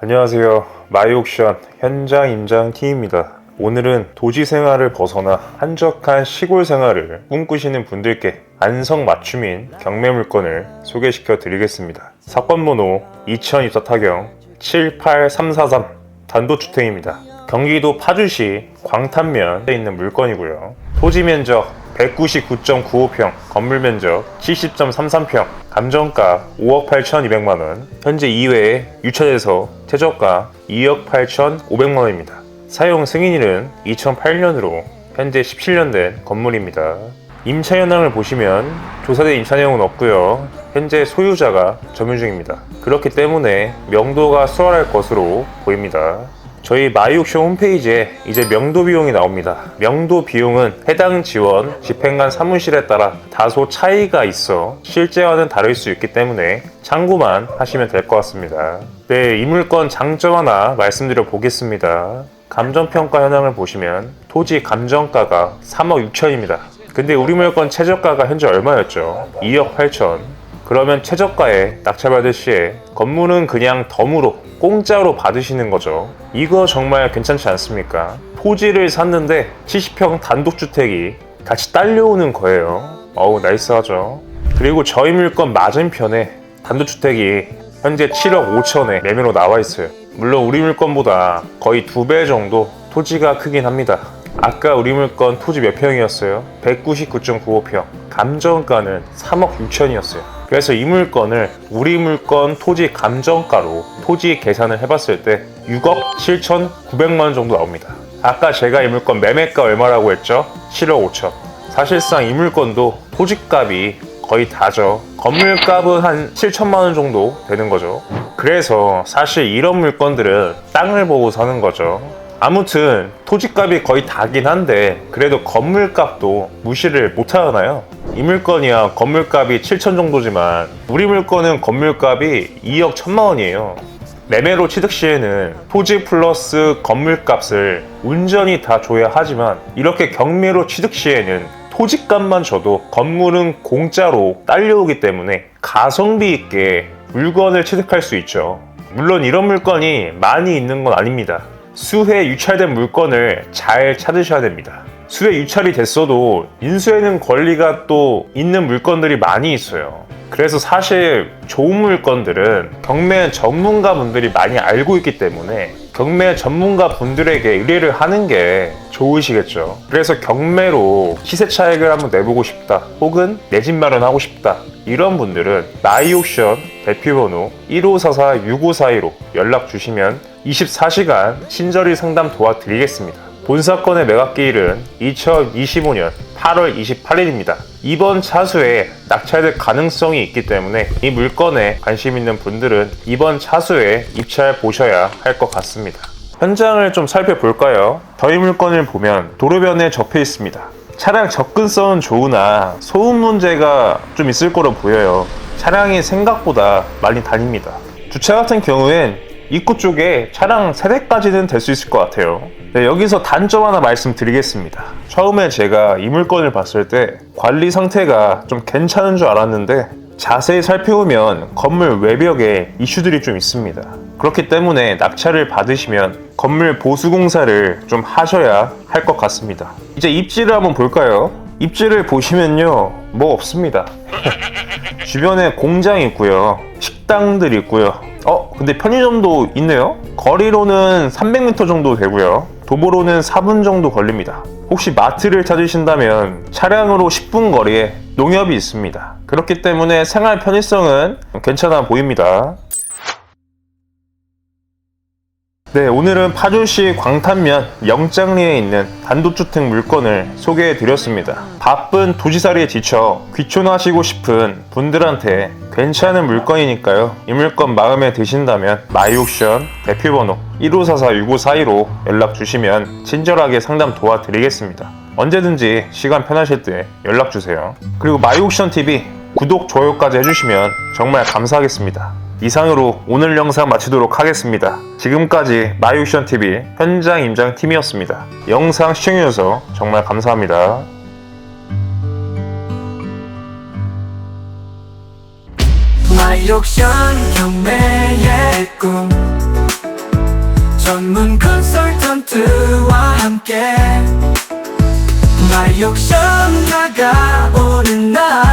안녕하세요. 마이옥션 현장 임장 팀입니다. 오늘은 도시 생활을 벗어나 한적한 시골 생활을 꿈꾸시는 분들께 안성 맞춤인 경매 물건을 소개시켜 드리겠습니다. 사건 번호 2024 타경 78343 단독주택입니다. 경기도 파주시 광탄면에 있는 물건이고요. 토지 면적 199.95평, 건물 면적 70.33평, 감정가 5억 8,200만 원, 현재 2회에 유찰돼서 최저가 2억 8,500만 원입니다. 사용 승인일은 2008년으로 현재 17년 된 건물입니다. 임차 현황을 보시면 조사된 임차 내용은 없고요. 현재 소유자가 점유 중입니다. 그렇기 때문에 명도가 수월할 것으로 보입니다. 저희 마이옥쇼 홈페이지에 이제 명도 비용이 나옵니다. 명도 비용은 해당 지원, 집행관 사무실에 따라 다소 차이가 있어 실제와는 다를 수 있기 때문에 참고만 하시면 될 것 같습니다. 네, 이 물건 장점 하나 말씀드려 보겠습니다. 감정평가 현황을 보시면 토지 감정가가 3억 6천입니다. 근데 우리 물건 최저가가 현재 얼마였죠? 2억 8천. 그러면 최저가에 낙찰받을 시에 건물은 그냥 덤으로 공짜로 받으시는 거죠. 이거 정말 괜찮지 않습니까? 토지를 샀는데 70평 단독주택이 같이 딸려오는 거예요. 어우, 나이스하죠. 그리고 저희 물건 맞은편에 단독주택이 현재 7억 5천에 매매로 나와 있어요. 물론 우리 물건보다 거의 두 배 정도 토지가 크긴 합니다. 아까 우리 물건 토지 몇 평이었어요? 199.95평. 감정가는 3억 6천이었어요. 그래서 이 물건을 우리 물건 토지 감정가로 토지 계산을 해봤을 때 6억 7천 9백만 원 정도 나옵니다. 아까 제가 이 물건 매매가 얼마라고 했죠? 7억 5천. 사실상 이 물건도 토지값이 거의 다죠. 건물값은 한 7천만 원 정도 되는 거죠. 그래서 사실 이런 물건들은 땅을 보고 사는 거죠. 아무튼 토지값이 거의 다긴 한데 그래도 건물값도 무시를 못 하잖아요. 이 물건이야 건물값이 7천 정도지만 우리 물건은 건물값이 2억 1천만 원이에요. 매매로 취득 시에는 토지 플러스 건물값을 온전히 다 줘야 하지만 이렇게 경매로 취득 시에는 토지값만 줘도 건물은 공짜로 딸려오기 때문에 가성비 있게 물건을 취득할 수 있죠. 물론 이런 물건이 많이 있는 건 아닙니다. 수회 유찰된 물건을 잘 찾으셔야 됩니다. 수회 유찰이 됐어도 인수에는 권리가 또 있는 물건들이 많이 있어요. 그래서 사실 좋은 물건들은 경매 전문가 분들이 많이 알고 있기 때문에 경매 전문가 분들에게 의뢰를 하는 게 좋으시겠죠. 그래서 경매로 시세 차익을 한번 내보고 싶다. 혹은 내 집 마련하고 싶다. 이런 분들은 마이옥션 대표번호 1544-6542로 연락 주시면 24시간 친절히 상담 도와드리겠습니다. 본 사건의 매각기일은 2025년 8월 28일입니다. 이번 차수에 낙찰될 가능성이 있기 때문에 이 물건에 관심 있는 분들은 이번 차수에 입찰 보셔야 할 것 같습니다. 현장을 좀 살펴볼까요? 저희 물건을 보면 도로변에 접해 있습니다. 차량 접근성은 좋으나 소음 문제가 좀 있을 거로 보여요. 차량이 생각보다 많이 다닙니다. 주차 같은 경우엔 입구 쪽에 차량 3대까지는 될 수 있을 것 같아요. 네, 여기서 단점 하나 말씀드리겠습니다. 처음에 제가 이 물건을 봤을 때 관리 상태가 좀 괜찮은 줄 알았는데 자세히 살펴보면 건물 외벽에 이슈들이 좀 있습니다. 그렇기 때문에 낙찰을 받으시면 건물 보수 공사를 좀 하셔야 할 것 같습니다. 이제 입지를 한번 볼까요? 입지를 보시면요, 뭐 없습니다. 주변에 공장이 있고요, 식당들 있고요. 어, 근데 편의점도 있네요? 거리로는 300m 정도 되고요. 도보로는 4분 정도 걸립니다. 혹시 마트를 찾으신다면 차량으로 10분 거리에 농협이 있습니다. 그렇기 때문에 생활 편의성은 괜찮아 보입니다. 네, 오늘은 파주시 광탄면 영장리에 있는 단독주택 물건을 소개해 드렸습니다. 바쁜 도시살이에 지쳐 귀촌하시고 싶은 분들한테 괜찮은 물건이니까요. 이 물건 마음에 드신다면 마이옥션 대표번호 1544-6542로 연락 주시면 친절하게 상담 도와드리겠습니다. 언제든지 시간 편하실 때 연락 주세요. 그리고 마이옥션 TV 구독, 좋아요까지 해주시면 정말 감사하겠습니다. 이상으로 오늘 영상 마치도록 하겠습니다. 지금까지 마이오션 TV 현장 임장 팀이었습니다. 영상 시청해주셔서 정말 감사합니다. 마이옥션 경매의 꿈 멘트와 함께 마이옥션 다가오는 날